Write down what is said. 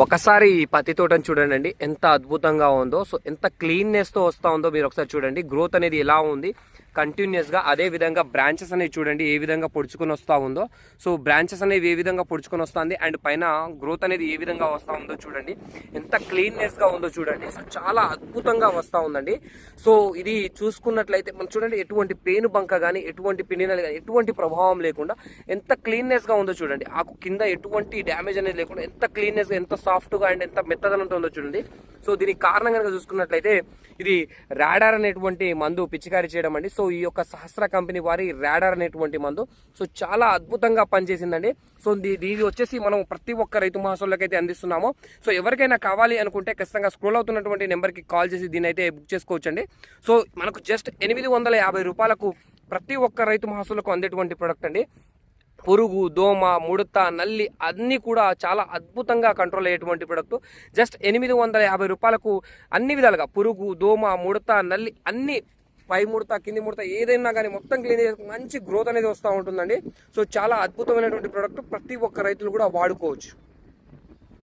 ఒకసారి ఈ పత్తి తోటను చూడండి ఎంత అద్భుతంగా ఉందో సో ఎంత క్లీన్నెస్తో వస్తూ ఉందో మీరు ఒకసారి చూడండి. గ్రోత్ అనేది ఎలా ఉంది. కంటిన్యూస్గా అదే విధంగా బ్రాంచెస్ అనేవి చూడండి ఏ విధంగా పొడుచుకొని వస్తూ ఉందో. సో బ్రాంచెస్ అనేవి ఏ విధంగా పొడుచుకొని వస్తుంది అండ్ పైన గ్రోత్ అనేది ఏ విధంగా వస్తూ ఉందో చూడండి. ఎంత క్లీన్నెస్గా ఉందో చూడండి. సో చాలా అద్భుతంగా వస్తూ ఉందండి. సో ఇది చూసుకున్నట్లయితే మనం చూడండి ఎటువంటి పేను బంక కానీ ఎటువంటి పిండినలు కానీ ఎటువంటి ప్రభావం లేకుండా ఎంత క్లీన్నెస్గా ఉందో చూడండి. ఆకు కింద ఎటువంటి డ్యామేజ్ అనేది లేకుండా ఎంత క్లీన్నెస్గా ఎంత సాఫ్ట్గా అండ్ ఎంత మెత్తదనంతో ఉంటుందో చూడండి. సో దీనికి కారణం కనుక చూసుకున్నట్లయితే ఇది రాడార్ అనేటువంటి మందు పిచికారీ చేయడం అండి. సో ఈ యొక్క సహస్ర కంపెనీ వారి రాడార్ అనేటువంటి మందు. సో చాలా అద్భుతంగా పనిచేసిందండి. సో దీ- ఇది వచ్చేసి మనం ప్రతి ఒక్క రైతు మహాసోళ్ళకైతే అందిస్తున్నాము. సో ఎవరికైనా కావాలి అనుకుంటే ఖచ్చితంగా స్క్రోల్ అవుతున్నటువంటి నెంబర్కి కాల్ చేసి దీని అయితే బుక్ చేసుకోవచ్చండి. సో మనకు జస్ట్ ఎనిమిది వందల యాభై రూపాయలకు ప్రతి ఒక్క రైతు మహాసులకు అందేటువంటి ప్రొడక్ట్ అండి. పురుగు దోమ ముడత నల్లి అన్నీ కూడా చాలా అద్భుతంగా కంట్రోల్ అయ్యేటువంటి ప్రొడక్ట్ జస్ట్ ఎనిమిది వందల యాభై రూపాయలకు అన్ని విధాలుగా పురుగు దోమ ముడత నల్లి అన్ని పై ముడత కింది ముడత ఏదైనా కానీ మొత్తం క్లీన్ చేసి మంచి గ్రోత్ అనేది వస్తూ ఉంటుందండి. సో చాలా అద్భుతమైనటువంటి ప్రొడక్ట్ ప్రతి ఒక్క రైతులు కూడా వాడుకోవచ్చు.